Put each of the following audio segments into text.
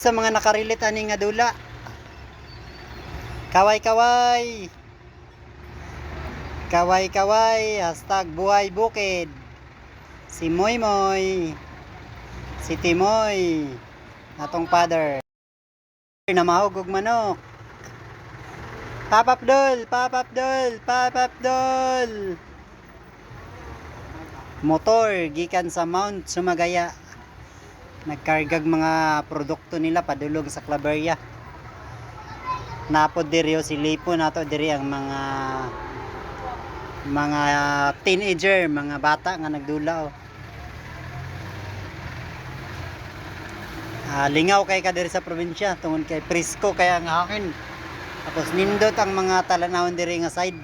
sa mga nakarilit ani nga dula. Kaway kaway. Kaway kaway hashtag buhay bukid. Si Moy Moy. Si Timoy. Atong father. Na mahugog manok. Papapdol, papapdol, papapdol. Motor gikan sa Mount Sumagaya nagkargag mga produkto nila padulong sa Claveria. Napod diri si Lipo nato diri ang mga mga teenager mga bata nga nagdula o. Ah, lingaw kay ka diri sa probinsya tungod kay presko kaya ang hangin tapos nindot ang mga talanawon diri nga side.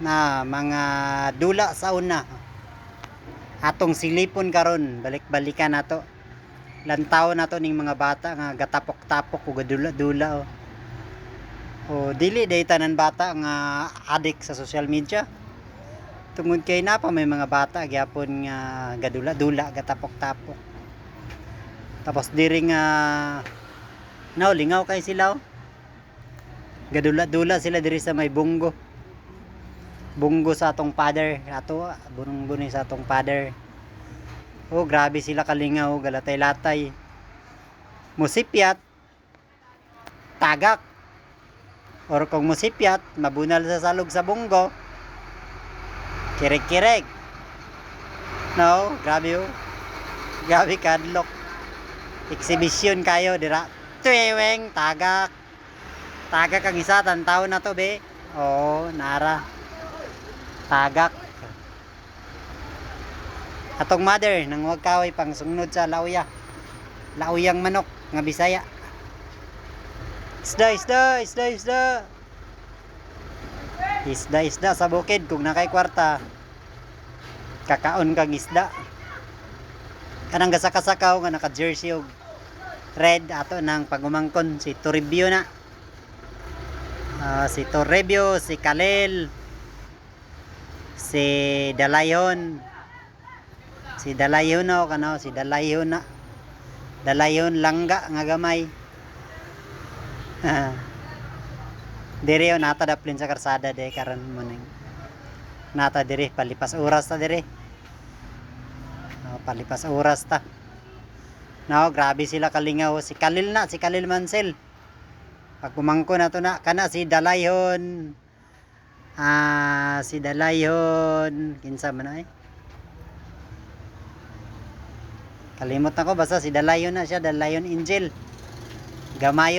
Na mga dula sa una atong silipon karon balik-balikan nato lantaw nato ning mga bata nga gatapok-tapok ug gadula-dula oh. o dili day tanan bata nga adik sa social media tungod kay na pa may mga bata gyapon nga gadula-dula gatapok-tapok tapos diri nga no lingaw kay sila oh. gadula-dula sila diri sa may bunggo bunggo sa atong father. Ato bunong bunay sa atong father. Oh grabe sila kalingaw galatay-latay. Musipyat tagak. Or kung musipyat mabunal sa salog sa bunggo kirig-kirig. No grabe oh. Grabe kadlok exhibition kayo dira. Tuweng tagak. Tagak ang isa tantaw na to be. Oh nara tagak. Atong mother nang wag kaway pang sunod sa lauya. Lauyang manok nga bisaya. Isda isda isda isda. Isda isda sa bukid kung nakay kwarta kakaon kang isda. Kanang gasakasakaw nga naka jersey og red ato nang pagumangkon si Toribio na. Ah, si Torrebio si Kalel si Dalayon si Dalayon o kano si Dalayon na. Dalayon langga nga gamay. Diri o nata daplin sa karsada de karon mo nata diri palipas oras ta diri. No, palipas oras ta. No grabe sila kalingaw. Si Kalil na si Kalil Mansel pag kumangko na to na kana si Dalayon Ah, si Dalayon. Kinsa man ay? Kalimot na ko basta si Dalayon na siya, Dalayon Angel. Gamay